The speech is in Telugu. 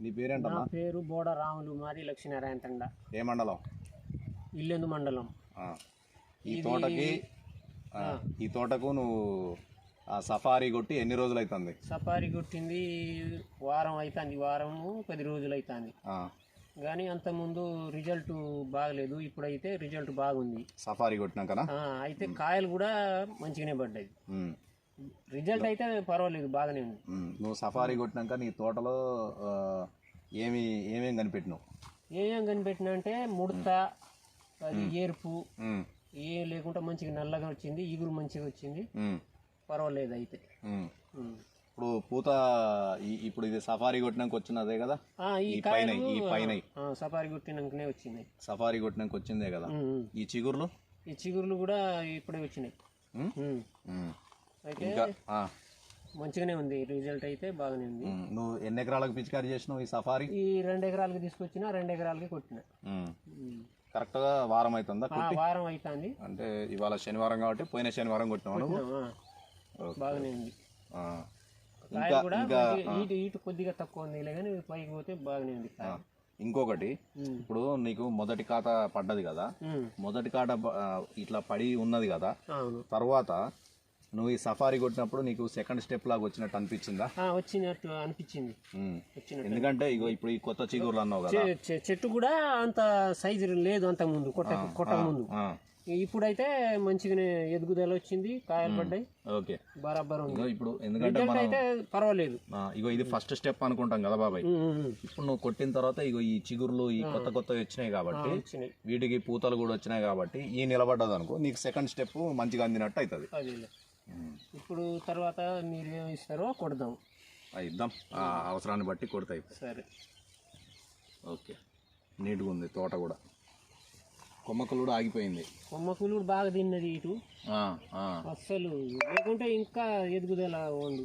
నీ పేరేంటమ్మా? నా పేరు బోడ రాములు మాది లక్ష్మీనారాయణ తండ. ఏ మండలం? ఇల్లెందు మండలం. ఈ తోటకి ఈ తోటకు నువ్వు ఆ సఫారీ కొట్టి ఎన్ని రోజులు అవుతుంది సఫారీ కొట్టింది వారం అవుతుంది వారము పది రోజులు అవుతుంది కానీ అంతకుముందు రిజల్ట్ బాగలేదు. ఇప్పుడైతే రిజల్ట్ బాగుంది. సఫారీ కొట్టినాకనా? ఆ, అయితే కాయలు కూడా మంచిగానే పడ్డాయి. రిజల్ట్ అయితే పర్వాలేదు బాగానే ఉంది. నువ్వు సఫారీ కొట్టినాక నీ తోటలో ఏమి ఏమేం కనిపెట్టినావు? ఏమేం కనిపెట్టినా అంటే ముడత అది ఉమ్, ఏం లేకుండా మంచిగా నల్లగా వచ్చింది ఈగురు మంచిగా వచ్చింది. పర్వాలేదు అయితే. ఇప్పుడు పూత ఇప్పుడు ఇది సఫారీ కొట్టినాక వచ్చినదే కదా? ఈ పైన ఈ పైన సఫారీ కొట్టినాకనే వచ్చినాయి సఫారీ కొట్టినాక వచ్చిందే కదా. ఈ చిగుర్లు? ఈ చిగుర్లు కూడా ఇప్పుడే వచ్చినాయి. ఇంకా ఆ, మంచిగానే ఉంది. రిజల్ట్ అయితే బాగానే ఉంది. ఉమ్. నువ్వు ఎన్ని ఎకరాలకు పిచికారీ చేసినావు ఈ సఫారీ? ఈ రెండు ఎకరాలకి తీసుకొచ్చిన రెండు ఎకరాలకి కొట్టిన. ఉమ్. ఉమ్. కరెక్ట్గా వారం అవుతుందా ఆ, వారం అవుతుంది అంటే ఇవాళ శనివారం కాబట్టి పోయిన శనివారం కొట్టినావు నువ్వు? ఓకే. బాగానే ఉంది. ఆ. కాయ ఇంకా కూడా ఇంకా మంచి- ఈటు ఈటు కొద్దిగా తక్కువ ఉంది. కానీ పైకి పోతే బాగానే ఉంది కాయ. ఇంకొకటి ఉమ్. ఇప్పుడు నీకు మొదటి ఖాత పడ్డది కదా? ఉమ్. మొదటి కాట బ- ఆ, ఇట్లా పడి ఉన్నది కదా? అవును. తర్వాత నువ్వు ఈ సఫారీ కొట్టినప్పుడు నీకు సెకండ్ స్టెప్ లాగా వచ్చినట్టు అనిపించిందా? వచ్చినట్టు అనిపించింది. ఎందుకంటే ఇగో ఇప్పుడు ఈ కొత్త చిగుర్లు అన్నావు కదా. చెట్టు కూడా అంత సైజు లేదు అంత ముందు కొట్ట కొట్ట ముందు. ఇప్పుడైతే మంచిగానే ఎదుగుదల వచ్చింది కాయలు పడ్డాయి. ఓకే. బరాబర్ ఉంది. ఇప్పుడు ఎందుకంటే అయితే పర్వాలేదు. ఇగో ఇది ఫస్ట్ స్టెప్ అనుకుంటాం కదా బాబాయ్. ఇప్పుడు నువ్వు కొట్టిన తర్వాత ఇగో ఈ చిగుర్లు ఈ కొత్త కొత్త వచ్చినాయి కాబట్టి వీటికి పూతలు కూడా వచ్చినాయి కాబట్టి ఈ నిలబడ్డది అనుకో నీకు సెకండ్ స్టెప్ మంచిగా అందినట్టు అవుతుంది. ఇప్పుడు తర్వాత మీరు ఏమి ఇస్తారో కొడదాం. ఇద్దాం ఆ అవసరాన్ని బట్టి కొడతాయి సరే. ఓకే. నీట్గా ఉంది తోట కూడా. కొమ్మకలు కూడా ఆగిపోయింది. కొమ్మకులు బాగా తిన్నది ఇటు. అస్సలు లేకుంటే ఇంకా ఎదుగుదల ఉండు